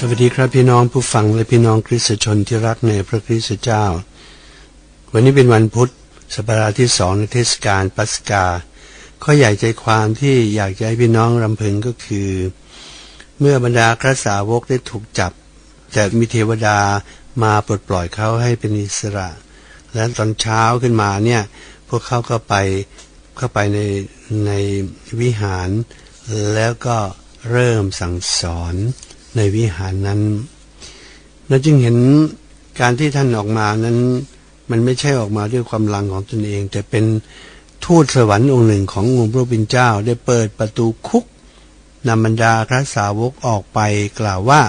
สวัสดีครับพี่น้องผู้ฟังและพี่น้องคริสตชนที่รักในพระคริสตเจ้า วันนี้เป็นวันพุธสัปดาห์ที่สองในเทศกาลปัสกา ข้อใหญ่ใจความที่อยากจะให้พี่น้องรำพึงก็คือ เมื่อบรรดาครสาวกได้ถูกจับ แต่มีเทวดามาปลดปล่อยเขาให้เป็นอิสระ และตอนเช้าขึ้นมาเนี่ยพวกเขาก็ไปเข้าไปในในวิหาร แล้วก็เริ่มสั่งสอน ในวิหารนั้นเราจึงเห็นการที่ท่านออกมานั้น มันไม่ใช่ออกมาด้วยความลังของตนเอง แต่เป็นทูตสวรรค์องค์หนึ่งขององค์พระบินเจ้า ได้เปิดประตูคุกนำบรรดาพระสาวกออกไปกล่าวว่า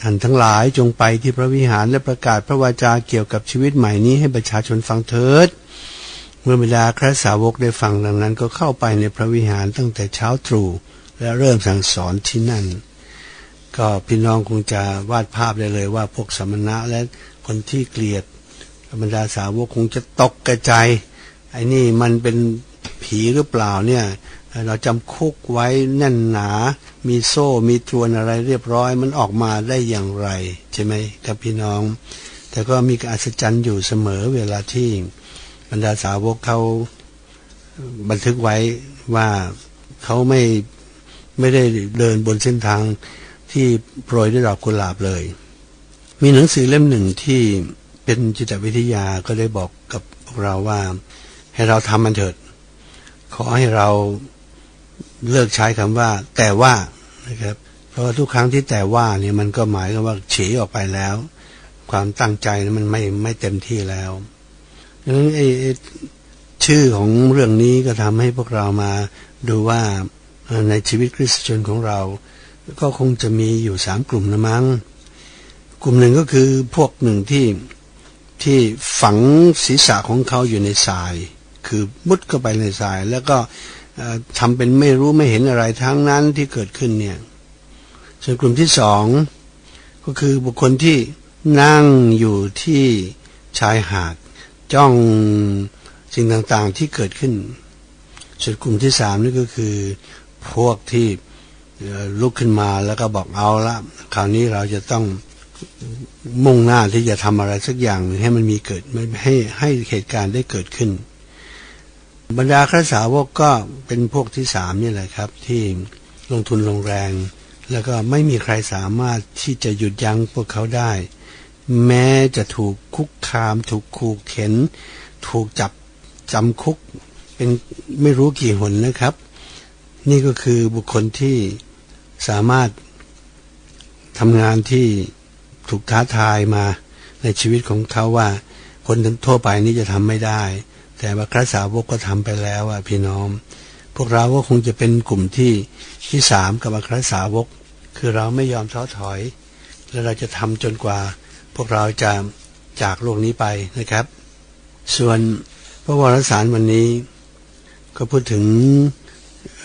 ท่านทั้งหลายจงไปที่พระวิหารและประกาศพระวาจาเกี่ยวกับชีวิตใหม่นี้ให้ประชาชนฟังเถิด เมื่อบรรดาพระสาวกได้ฟังดังนั้นก็เข้าไปในพระวิหารตั้งแต่เช้าตรู่และเริ่มสั่งสอนที่นั่น ก็พี่น้องคงจะวาดภาพได้เลยว่าพวกสมณะและคนที่เกลียดบรรดาสาวกคงจะตกกระจายไอ้นี่มันเป็นผีหรือเปล่าเนี่ย เราจำคุกไว้แน่นหนา มีโซ่ มีทวนอะไรเรียบร้อย มันออกมาได้อย่างไร ใช่ไหมครับพี่น้อง แต่ก็มีการอัศจรรย์อยู่เสมอเวลาที่บรรดาสาวกเขาบันทึกไว้ว่าเขาไม่ไม่ได้เดินบนเส้นทาง ที่โปรยด้วยดอกกุหลาบเลย มีหนังสือเล่มหนึ่งที่เป็นจิตวิทยาก็ได้บอกกับพวกเราว่า ให้เราทำมันเถิด ขอให้เราเลิกใช้คำว่า แต่ว่านะครับ เพราะว่าทุกครั้งที่แต่ว่าเนี่ยมันก็หมายกับว่าเฉยออกไปแล้ว ความตั้งใจนั้นมันไม่ไม่เต็มที่แล้วดังนั้นไอ้ชื่อของเรื่องนี้ก็ทำให้พวกเรามาดูว่าในชีวิตคริสเตชนของเรา ก็คงจะมีอยู่สามกลุ่มนะมั้ง กลุ่มหนึ่งก็คือพวกหนึ่งที่ที่ฝังศีรษะของเขาอยู่ในทราย คือมุดเข้าไปในทราย แล้วก็ทำเป็นไม่รู้ไม่เห็นอะไรทั้งนั้นที่เกิดขึ้นเนี่ยส่วนกลุ่มที่สองก็คือบุคคลที่นั่งอยู่ที่ชายหาดจ้องสิ่งต่างๆที่เกิดขึ้นส่วนกลุ่มที่สามนี่ก็คือพวกที่ ลุกขึ้นมาแล้วก็บอกเอาละคราวนี้เราจะต้องมุ่งหน้าที่จะทำอะไรสักอย่างให้มันมีเกิดไม่ให้ให้เหตุการณ์ได้เกิดขึ้น บรรดาข้าสาวกก็เป็นพวกที่สามนี่แหละครับ ที่ลงทุนลงแรง แล้วก็ไม่มีใครสามารถที่จะหยุดยั้งพวกเขาได้ แม้จะถูกคุกคาม ถูกขู่เข็น ถูกจับจำคุก เป็นไม่รู้กี่หนนะครับ นี่ก็คือบุคคลที่ สามารถทำงานที่ถูกท้าทายมาในชีวิตของเขาว่า คนทั่วไปนี่จะทำไม่ได้ แต่ว่าพระสาวกก็ทำไปแล้วอะพี่น้อง พวกเราก็คงจะเป็นกลุ่มที่ที่สามกับพระสาวก คือเราไม่ยอมท้อถอย และเราจะทำจนกว่า พวกเราจะจากโลกนี้ไปนะครับ ส่วนพระวรสารวันนี้ ก็พูดถึง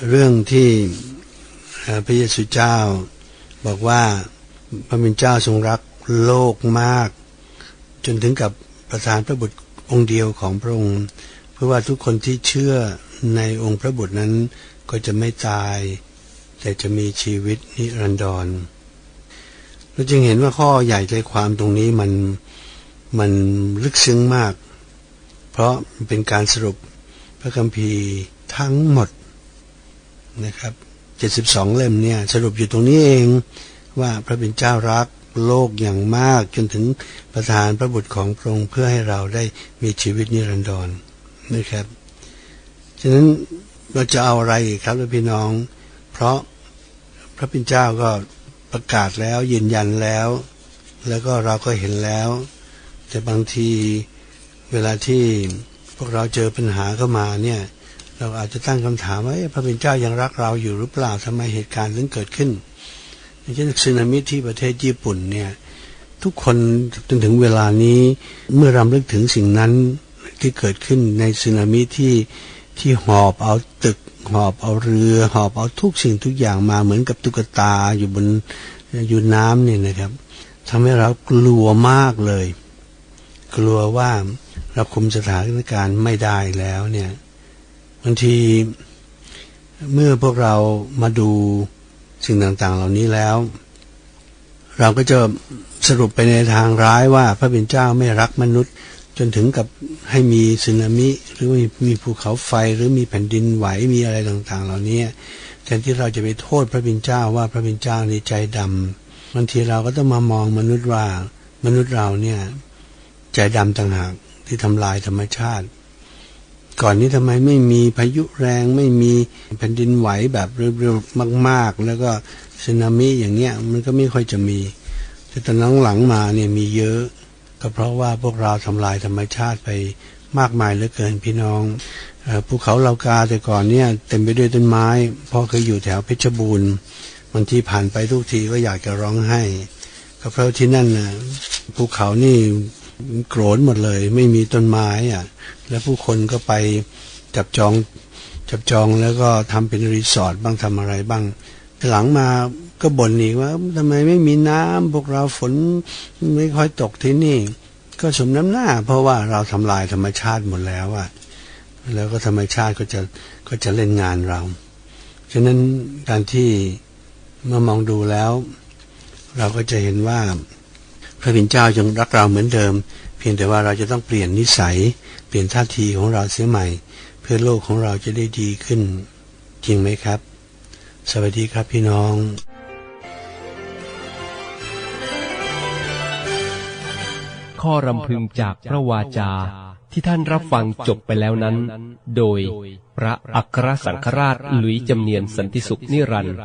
เรื่องที่ พระเยซูเจ้า บอกว่าพระมินเจ้าทรงรักโลกมาก จนถึงกับประทานพระบุตรองค์เดียวของพระองค์ เพื่อว่าทุกคนที่เชื่อในองค์พระบุตรนั้นก็จะไม่ตาย แต่จะมีชีวิตนิรันดรเราจึงเห็นว่าข้อใหญ่ใจความตรงนี้มันมันลึกซึ้งมาก เพราะเป็นการสรุปพระคัมภีร์ทั้งหมดนะครับ เจ็ดสิบสองเล่มเนี่ยสรุปอยู่ตรงนี้เองว่าพระเป็นเจ้ารักโลกอย่างมากจนถึงประทานพระบุตรของพระองค์เพื่อให้เราได้มีชีวิตนิรันดรนะครับ ฉะนั้นเราจะเอาอะไรครับพี่น้อง เพราะพระเป็นเจ้าก็ประกาศแล้วยืนยันแล้ว แล้วก็เราก็เห็นแล้ว แต่บางทีเวลาที่พวกเราเจอปัญหาเข้ามาเนี่ย เราอาจจะตั้งคำถามว่าพระเป็นเจ้ายังรักเราอยู่หรือเปล่าทำไมเหตุการณ์ถึงเกิดขึ้นเช่นสึนามิที่ประเทศญี่ปุ่นเนี่ยทุกคนจนถึงเวลานี้เมื่อรำลึกถึงสิ่งนั้นที่เกิดขึ้นในสึนามิที่ที่หอบเอาตึก หอบเอาเรือ หอบเอาทุกสิ่งทุกอย่างมาเหมือนกับตุ๊กตาอยู่บนอยู่น้ำเนี่ยนะครับทำให้เรากลัวมากเลย กลัวว่าเราคุมสถานการณ์ไม่ได้แล้วเนี่ย บางทีเมื่อพวกเรามาดูสิ่งต่างๆ เหล่านี้แล้ว เราก็จะสรุปไปในทางร้ายว่าพระเป็นเจ้าไม่รักมนุษย์ จนถึงกับให้มีสึนามิ หรือมีมีภูเขาไฟหรือมีแผ่นดินไหวมีอะไรต่างๆ เหล่านี้แทนที่เราจะไปโทษพระเป็นเจ้าว่าพระเป็นเจ้าในใจดำบางทีเราก็ต้องมามองมนุษย์ว่ามนุษย์เราเนี่ย ใจดำต่างหากที่ทำลายธรรมชาติ ก่อนนี้ทำไมไม่มีพายุแรงไม่มีแผ่นดินไหวแบบเร็วๆมาก ๆ แล้วก็สึนามิอย่างเงี้ยมันก็ไม่ค่อยจะมี แต่ตอนหลังๆมาเนี่ยมีเยอะ ก็เพราะว่าพวกเราทำลายธรรมชาติไปมากมายเหลือเกินพี่น้องภูเขาเหล่ากาแต่ก่อนเนี่ยเต็มไปด้วยต้นไม้พ่อเคยอยู่แถวเพชรบูรณ์บางทีผ่านไปทุกทีก็อยากจะร้องไห้ก็เพราะที่นั่นนะภูเขานี่ โกรนหมดเลย ไม่มีต้นไม้อะ แล้วผู้คนก็ไปจับจองจับจองแล้วก็ทำเป็นรีสอร์ทบ้างทำอะไรบ้าง หลังมาก็บ่นอีกว่าทำไมไม่มีน้ำพวกเราฝนไม่ค่อยตกที่นี่ ก็สมน้ำหน้า เพราะว่าเราทำลายธรรมชาติหมดแล้วอะแล้วก็ธรรมชาติก็จะก็จะเล่นงานเรา ฉะนั้นการที่เมื่อมองดูแล้ว เราก็จะเห็นว่า พระบิดเจ้ายังรักเราเหมือนเดิม เพียงแต่ว่าเราจะต้องเปลี่ยนนิสัย เปลี่ยนท่าทีของเราเสียใหม่ เพื่อโลกของเราจะได้ดีขึ้น จริงไหมครับ สวัสดีครับพี่น้องข้อรำพึงจากพระวาจาที่ท่านรับฟังจบไปแล้วนั้น โดยพระอัครสังฆราชหลุยจำเนียนสันติสุขนิรันดร์